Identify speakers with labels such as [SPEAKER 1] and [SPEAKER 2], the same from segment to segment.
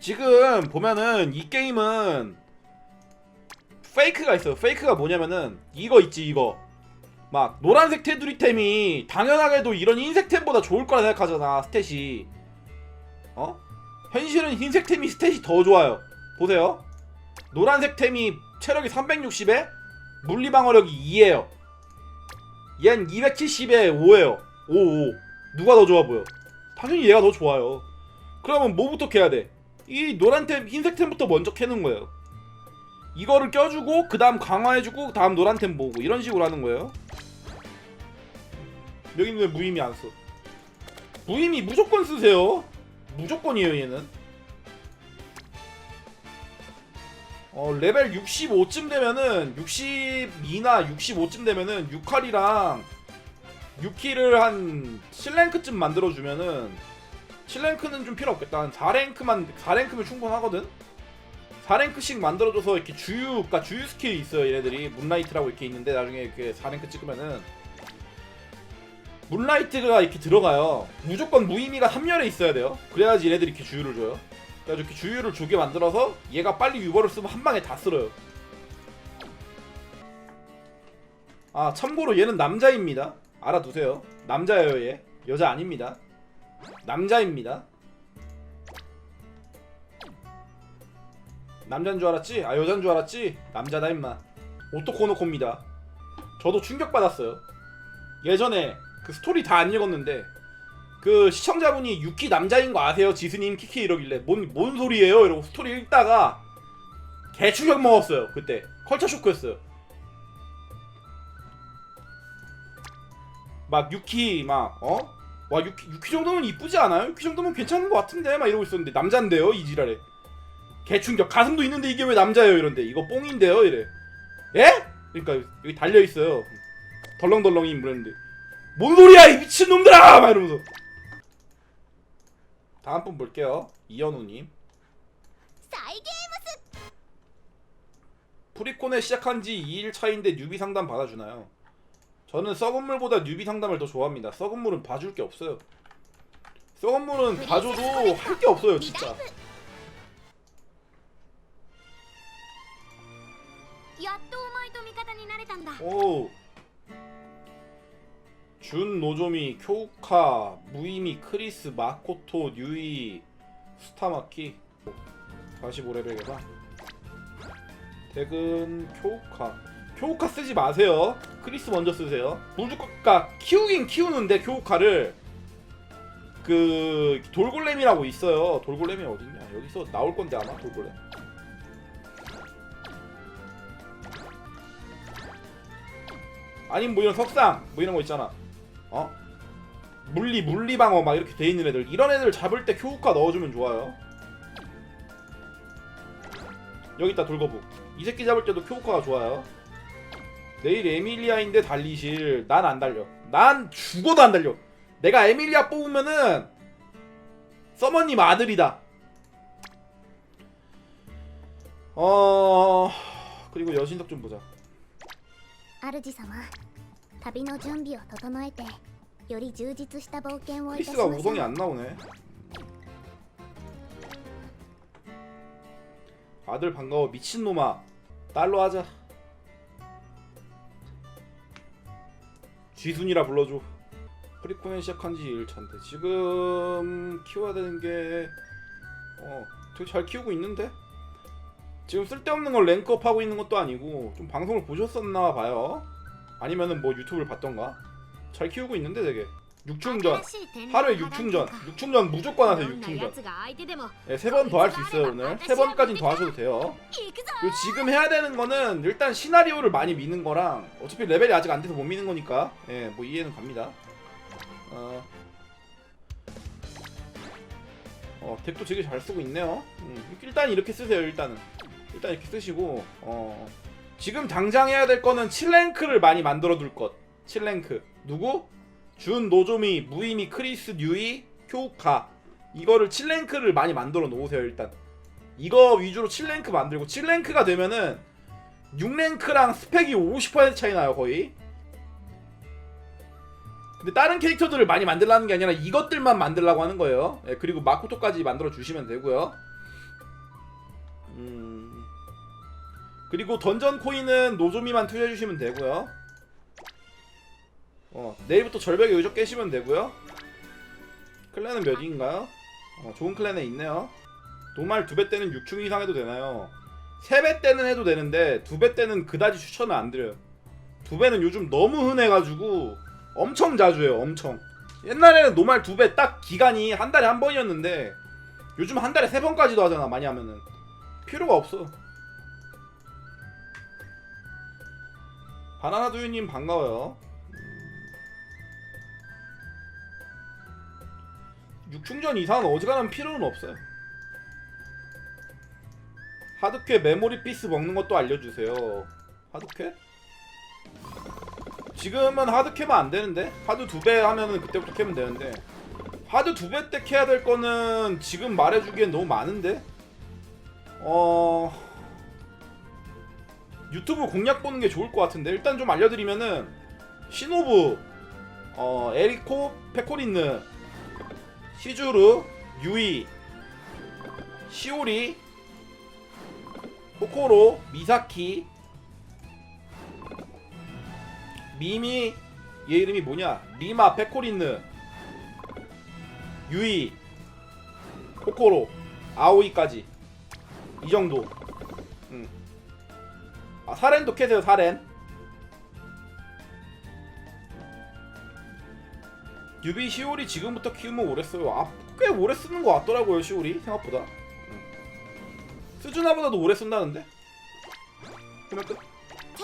[SPEAKER 1] 지금 보면은 이 게임은 페이크가 있어요. 페이크가 뭐냐면은 이거 있지 이거. 막 노란색 테두리템이 당연하게도 이런 흰색템보다 좋을 거라 생각하잖아 스탯이. 어? 현실은 흰색템이 스탯이 더 좋아요. 보세요. 노란색 템이 체력이 360에 물리 방어력이 2예요. 얜 270에 5예요. 5, 5. 누가 더 좋아 보여? 당연히 얘가 더 좋아요. 그러면 뭐부터 캐야 돼? 이 노란 템, 흰색 템부터 먼저 캐는 거예요. 이거를 껴주고 그 다음 강화해주고 다음 노란 템 보고 이런 식으로 하는 거예요. 여기는 왜 무의미 안 써? 무의미 무조건 쓰세요. 무조건이에요 얘는. 어 레벨 65쯤 되면은 62나 65쯤 되면은 6칼이랑 6킬을 한 7랭크쯤 만들어주면은 7랭크는 좀 필요 없겠다. 한 4랭크만 4랭크면 충분하거든. 4랭크씩 만들어줘서 이렇게 주유, 그러니까 주유 스킬이 있어요. 얘네들이 문라이트라고 이렇게 있는데 나중에 이렇게 4랭크 찍으면은 문라이트가 이렇게 들어가요. 무조건 무의미가 3열에 있어야 돼요. 그래야지 얘네들이 이렇게 주유를 줘요. 그래가지고 이렇게 주유를 주게 만들어서 얘가 빨리 유버를 쓰면 한 방에 다 쓸어요. 아 참고로 얘는 남자입니다. 알아두세요. 남자예요 얘. 여자 아닙니다. 남자입니다. 남자인 줄 알았지? 아 여자인 줄 알았지? 남자다 임마. 오토코노코입니다. 저도 충격받았어요. 예전에 그 스토리 다 안 읽었는데 그 시청자분이 유키 남자인 거 아세요? 지스님 키키 이러길래 뭔, 뭔 소리예요? 이러고 스토리 읽다가 개충격 먹었어요 그때 컬처 쇼크였어요 막 유키 막 어? 와 유키, 유키 정도면 이쁘지 않아요? 유키 정도면 괜찮은 것 같은데? 막 이러고 있었는데. 남잔데요? 이 지랄에. 개충격. 가슴도 있는데 이게 왜 남자예요? 이런데. 이거 뽕인데요? 이래. 예? 그러니까 여기 달려있어요. 덜렁덜렁이 그랬는데. 뭔 소리야 이 미친놈들아! 막 이러면서. 다음 분 볼게요. 이현우님. 프리콘에 시작한 지 2일 차인데 뉴비 상담 받아주나요? 저는 썩은 물보다 뉴비 상담을 더 좋아합니다. 썩은 물은 봐줄 게 없어요. 썩은 물은 봐줘도 할 게 없어요, 진짜. 오. 준 노조미 쿄우카 무이미 크리스 마코토 뉴이 스타마키 45레벨 개방 대근 쿄우카 교우카 쓰지 마세요. 크리스 먼저 쓰세요. 무조건 그니까 키우긴 키우는데 교우카를 그 돌골렘이라고 있어요. 돌골렘이 어딨냐? 여기서 나올 건데 아마 돌골렘. 아니면 뭐 이런 석상 뭐 이런 거 있잖아. 어? 물리 물리 방어 막 이렇게 돼 있는 애들. 이런 애들 잡을 때 교우카 넣어주면 좋아요. 여기 있다 돌거북. 이 새끼 잡을 때도 교우카가 좋아요 내일 에밀리아인데 달리실 난 안 달려 난 죽어도 안 달려 내가 에밀리아 뽑으면은 서머님 아들이다 어 그리고 여신석 좀 보자
[SPEAKER 2] 主様旅の準備を整えてより充実した冒険をいたし
[SPEAKER 1] 크리스가
[SPEAKER 2] ましょ
[SPEAKER 1] 우성이
[SPEAKER 2] う
[SPEAKER 1] 안 나오네. 아들 반가워 미친놈아 딸로 하자. 쥐순이라 불러줘. 프리콘에 시작한 지 1차인데 지금 키워야 되는 게 어, 되게 잘 키우고 있는데 지금 쓸데없는 걸 랭크업 하고 있는 것도 아니고 좀 방송을 보셨었나 봐요. 아니면은 뭐 유튜브를 봤던가. 잘 키우고 있는데 되게 6충전. 하루에 6충전. 6충전 무조건 하세요 6충전. 네, 세번 더 할 수 있어요 오늘. 3번까진 더 하셔도 돼요. 그리고 지금 해야 되는 거는 일단 시나리오를 많이 미는 거랑 어차피 레벨이 아직 안 돼서 못 미는 거니까 예, 뭐 이해는 갑니다. 어, 어 덱도 되게 잘 쓰고 있네요. 음, 일단 이렇게 쓰세요 일단은. 일단 이렇게 쓰시고 어, 지금 당장 해야 될 거는 7랭크를 많이 만들어 둘것. 7랭크. 누구? 준, 노조미, 무이미, 크리스, 뉴이, 효카. 이거를 7랭크를 많이 만들어 놓으세요 일단. 이거 위주로 7랭크 만들고 7랭크가 되면은 6랭크랑 스펙이 50% 차이 나요 거의. 근데 다른 캐릭터들을 많이 만들라는 게 아니라 이것들만 만들라고 하는 거예요. 예, 그리고 마코토까지 만들어 주시면 되고요. 음. 그리고 던전 코인은 노조미만 투자해 주시면 되고요. 어, 내일부터 절벽에 의적 깨시면 되고요. 클랜은 몇 인가요? 어, 좋은 클랜에 있네요. 노말 두 배 때는 6충 이상 해도 되나요? 세 배 때는 해도 되는데 두 배 때는 그다지 추천을 안 드려요. 두 배는 요즘 너무 흔해가지고 엄청 자주 해요. 엄청. 옛날에는 노말 두 배 딱 기간이 한 달에 한 번이었는데 요즘 한 달에 세 번까지도 하잖아. 많이 하면은 필요가 없어. 바나나 두유님 반가워요. 6충전 이상은 어지간하면 필요는 없어요. 하드캐 메모리 피스 먹는 것도 알려주세요. 하드캐? 지금은 하드 캐면 안 되는데 하드 두 배 하면은 그때부터 캐면 되는데 하드 두 배 때 캐야 될 거는 지금 말해주기엔 너무 많은데 어 유튜브 공략 보는 게 좋을 것 같은데 일단 좀 알려드리면은 시노부 어 에리코 페코린느 시주르 유이 시오리 코코로 미사키 미미 얘 이름이 뭐냐? 리마 페코린느 유이 코코로 아오이까지. 이 정도. 음. 아 사렌도 캐세요 사렌 유비 시오리 지금부터 키우면 오래 써요 아 꽤 오래 쓰는 것 같더라고요 시오리 생각보다 음. 스즈나보다도 오래 쓴다는데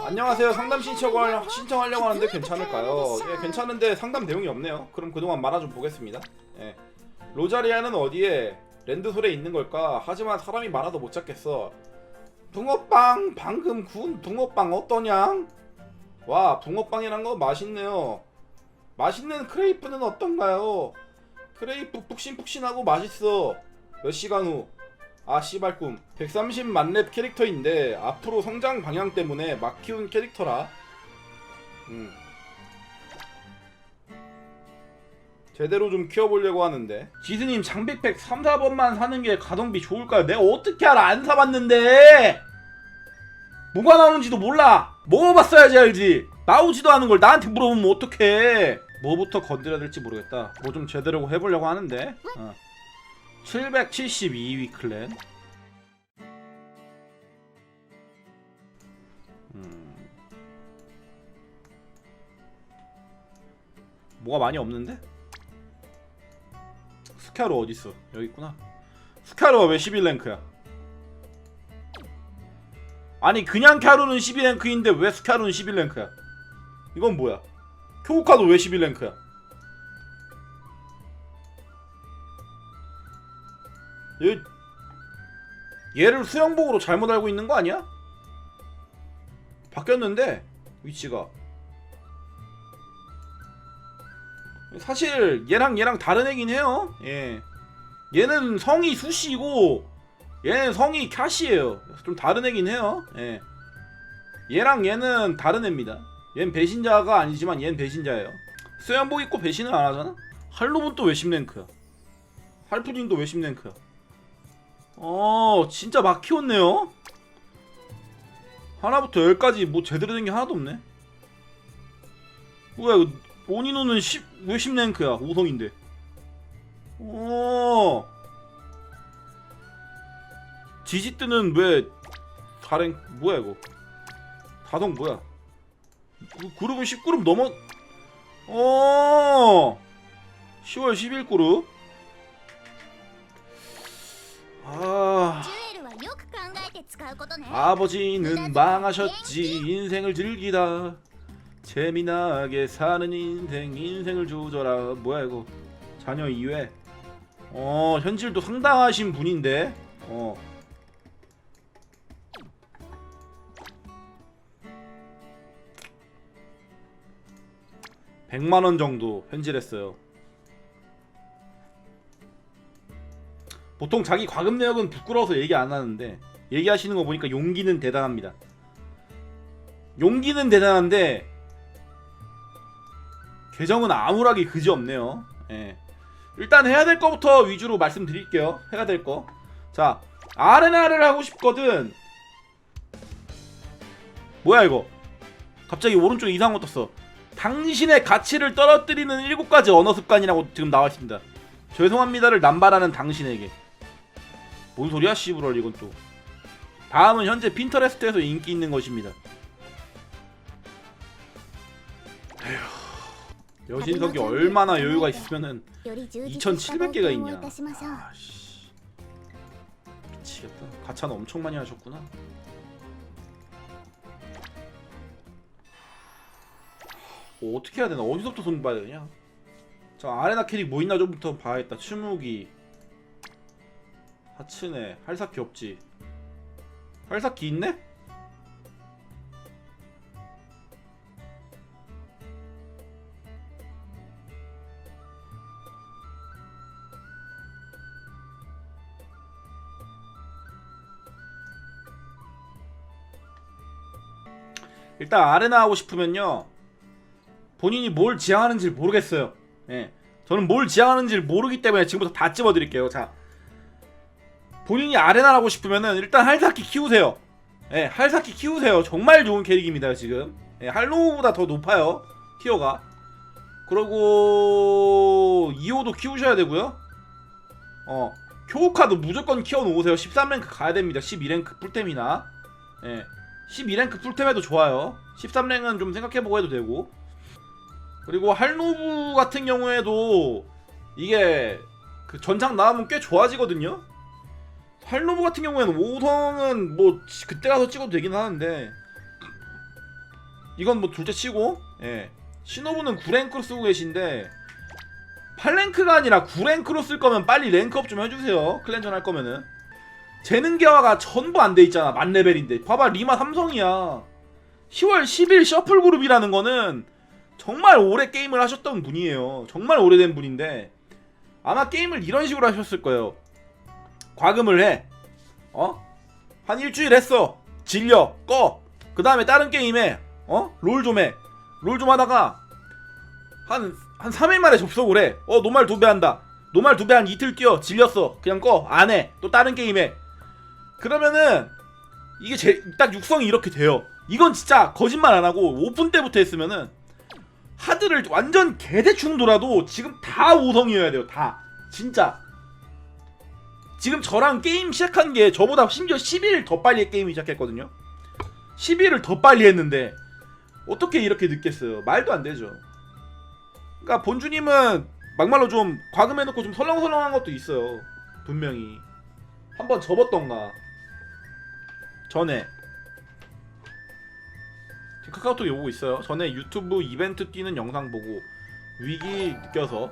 [SPEAKER 1] 안녕하세요. 상담 신청을 신청하려고 하는데 괜찮을까요? 예, 괜찮은데 상담 내용이 없네요. 그럼 그동안 만화 좀 보겠습니다. 예. 로자리아는 어디에 랜드솔에 있는 걸까? 하지만 사람이 많아도 못 찾겠어. 붕어빵 방금 구운 붕어빵 어떠냐? 와 붕어빵이란 거 맛있네요. 맛있는 크레이프는 어떤가요? 크레이프 푹신푹신하고 맛있어. 몇 시간 후? 아 씨발 꿈 130 만렙 캐릭터인데 앞으로 성장 방향 때문에 막 키운 캐릭터라 음. 제대로 좀 키워보려고 하는데 지스님 장비팩 3, 4번만 사는 게 가성비 좋을까요? 내가 어떻게 알아 안 사봤는데 뭐가 나오는지도 몰라 먹어봤어야지 알지 나오지도 않은 걸 나한테 물어보면 어떡해 뭐부터 건드려야 될지 모르겠다 뭐 좀 제대로 해보려고 하는데 어. 772위 클랜. 음. 뭐가 많이 없는데? 스카로 어디 있어? 여기 있구나. 스카로가 왜 11랭크야? 아니 그냥 캬루는 12랭크인데 왜 스카루는 11랭크야? 이건 뭐야? 교우카도 왜 11랭크야? 얘 얘를 수영복으로 잘못 알고 있는 거 아니야? 바뀌었는데 위치가 사실 얘랑 얘랑 다른 애긴 해요. 예. 얘는 성이 수시고 얘는 성이 캬시예요. 좀 다른 애긴 해요. 예. 얘랑 얘는 다른 애입니다. 얘는 배신자가 아니지만 얘는 배신자예요. 수영복 입고 배신을 안 하잖아? 할로분 또왜 10랭크야? 할푸딘도 왜 10랭크야? 어 진짜 막 키웠네요 하나부터 열까지 뭐 제대로 된 게 하나도 없네 뭐야 이거 오니노는 10, 왜 10랭크야 5성인데 어 지지뜨는 왜 다랭 뭐야 이거? 다동 뭐야? 그, 그룹은 10그룹 넘어 어! 10월 10일 그룹? 아. 아버지는 네. 망하셨지. 네. 인생을 즐기다. 재미나게 사는 인생 인생을 조져라. 뭐야 이거? 자녀 2회 어 현질도 상당하신 분인데? 어. 백만원 정도 현질했어요 보통 자기 과금 내역은 부끄러워서 얘기 안 하는데 얘기하시는 거 보니까 용기는 대단합니다. 용기는 대단한데 계정은 암울하게 그지 없네요. 예. 일단 해야 될 거부터 위주로 말씀드릴게요. 해야 될 거. 자, 아레나를 하고 싶거든 뭐야 이거 갑자기 오른쪽에 이상한 거 떴어 당신의 가치를 떨어뜨리는 일곱 가지 언어 습관이라고 지금 나와 있습니다. 죄송합니다를 남발하는 당신에게. 뭔 소리야 씨부럴 이건 또. 다음은 현재 핀터레스트에서 인기 있는 것입니다. 에휴, 여신석이 얼마나 여유가 있으면은 2,700개가 있냐. 아씨, 미치겠다. 가차는 엄청 많이 하셨구나. 어떻게 해야 되나? 어디서부터 손 봐야 되냐? 자 아레나 캐릭 뭐 있나 좀부터 봐야겠다. 추무기. 하츠네. 할사키 없지. 할사키 있네? 일단 아레나 하고 싶으면요 본인이 뭘 지향하는지 모르겠어요. 예. 저는 뭘 지향하는지 모르기 때문에 지금부터 다 찝어드릴게요. 자. 본인이 아레나 하고 싶으면은 일단 할사키 키우세요. 예 할사키 키우세요. 정말 좋은 캐릭입니다 지금. 예, 할로우보다 더 높아요 티어가. 그리고 이호도 키우셔야 되고요. 어 교우카도 무조건 키워놓으세요. 13랭크 가야 됩니다. 12랭크 풀템이나. 예 12랭크 풀템해도 좋아요. 13랭은 좀 생각해보고 해도 되고 그리고 할노브 같은 경우에도 이게 그 전장 나오면 꽤 좋아지거든요? 할노브 같은 경우에는 5성은 뭐 지- 그때 가서 찍어도 되긴 하는데 이건 뭐 둘째 치고 예. 신호부는 9랭크로 쓰고 계신데 8랭크가 아니라 9랭크로 쓸 거면 빨리 랭크업 좀 해주세요. 클랜전 할 거면은. 재능 개화가 전부 안 돼 있잖아. 만 레벨인데. 봐봐 리마 삼성이야. 10월 10일 셔플 그룹이라는 거는 정말 오래 게임을 하셨던 분이에요. 정말 오래된 분인데 아마 게임을 이런 식으로 하셨을 거예요. 과금을 해. 어? 한 일주일 했어. 질려. 꺼 그 다음에 다른 게임에 어? 롤 좀 해. 롤 좀 하다가 한, 한 3일 만에 접속을 해. 어 노말 두 배 한다. 노말 두 배 한 이틀 뛰어. 질렸어. 그냥 꺼. 안 해. 또 다른 게임에. 그러면은 이게 제, 딱 육성이 이렇게 돼요. 이건 진짜 거짓말 안 하고 오픈 때부터 했으면은 하드를 완전 개대충 돌아도 지금 다 5성이어야 돼요. 다. 진짜. 지금 저랑 게임 시작한 게 저보다 심지어 10일 더 빨리 게임 시작했거든요. 10일을 더 빨리 했는데 어떻게 이렇게 늦겠어요? 말도 안 되죠. 그러니까 본주님은 막말로 좀 과금해놓고 좀 설렁설렁한 것도 있어요. 분명히. 한번 접었던가. 전에 카카오톡에 오고 있어요. 전에 유튜브 이벤트 뛰는 영상 보고 위기 느껴서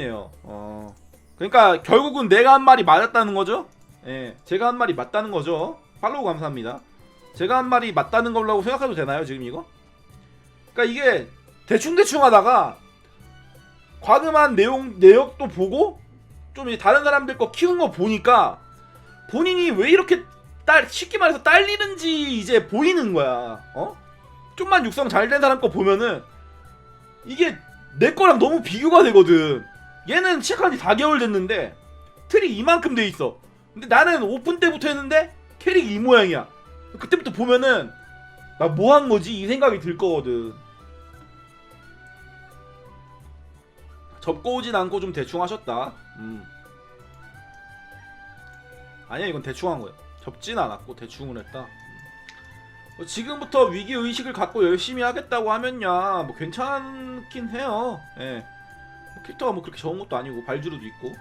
[SPEAKER 1] 해요. 어. 그러니까 결국은 내가 한 말이 맞았다는 거죠? 예. 제가 한 말이 맞다는 거죠. 팔로우 감사합니다. 제가 한 말이 맞다는 걸라고 생각해도 되나요, 지금 이거? 그러니까 이게 대충대충 하다가 과금한 내용 내역도 보고 좀 다른 사람들 거 키운 거 보니까 본인이 왜 이렇게 딸 쉽게 말해서 딸리는지 이제 보이는 거야. 어? 좀만 육성 잘 된 사람 거 보면은 이게 내 거랑 너무 비교가 되거든. 얘는 시작한 지 4개월 됐는데 틀이 이만큼 돼 있어. 근데 나는 오픈 때부터 했는데 캐릭이 이 모양이야. 그때부터 보면은 나 뭐 한 거지 이 생각이 들 거거든. 접고 오진 않고 좀 대충 하셨다. 음. 아니야 이건 대충 한 거야. 접진 않았고 대충을 했다. 음. 어, 지금부터 위기 의식을 갖고 열심히 하겠다고 하면야 뭐 괜찮긴 해요. 예. 뭐 캐릭터가 뭐 그렇게 적은 것도 아니고 발주르도 있고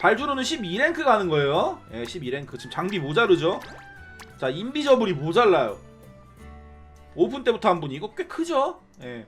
[SPEAKER 1] 발주르는 12랭크 가는 거예요. 예, 12랭크 지금 장비 모자르죠. 자 인비저블이 모자라요. 오픈 때부터 한 분이 이거 꽤 크죠. 예.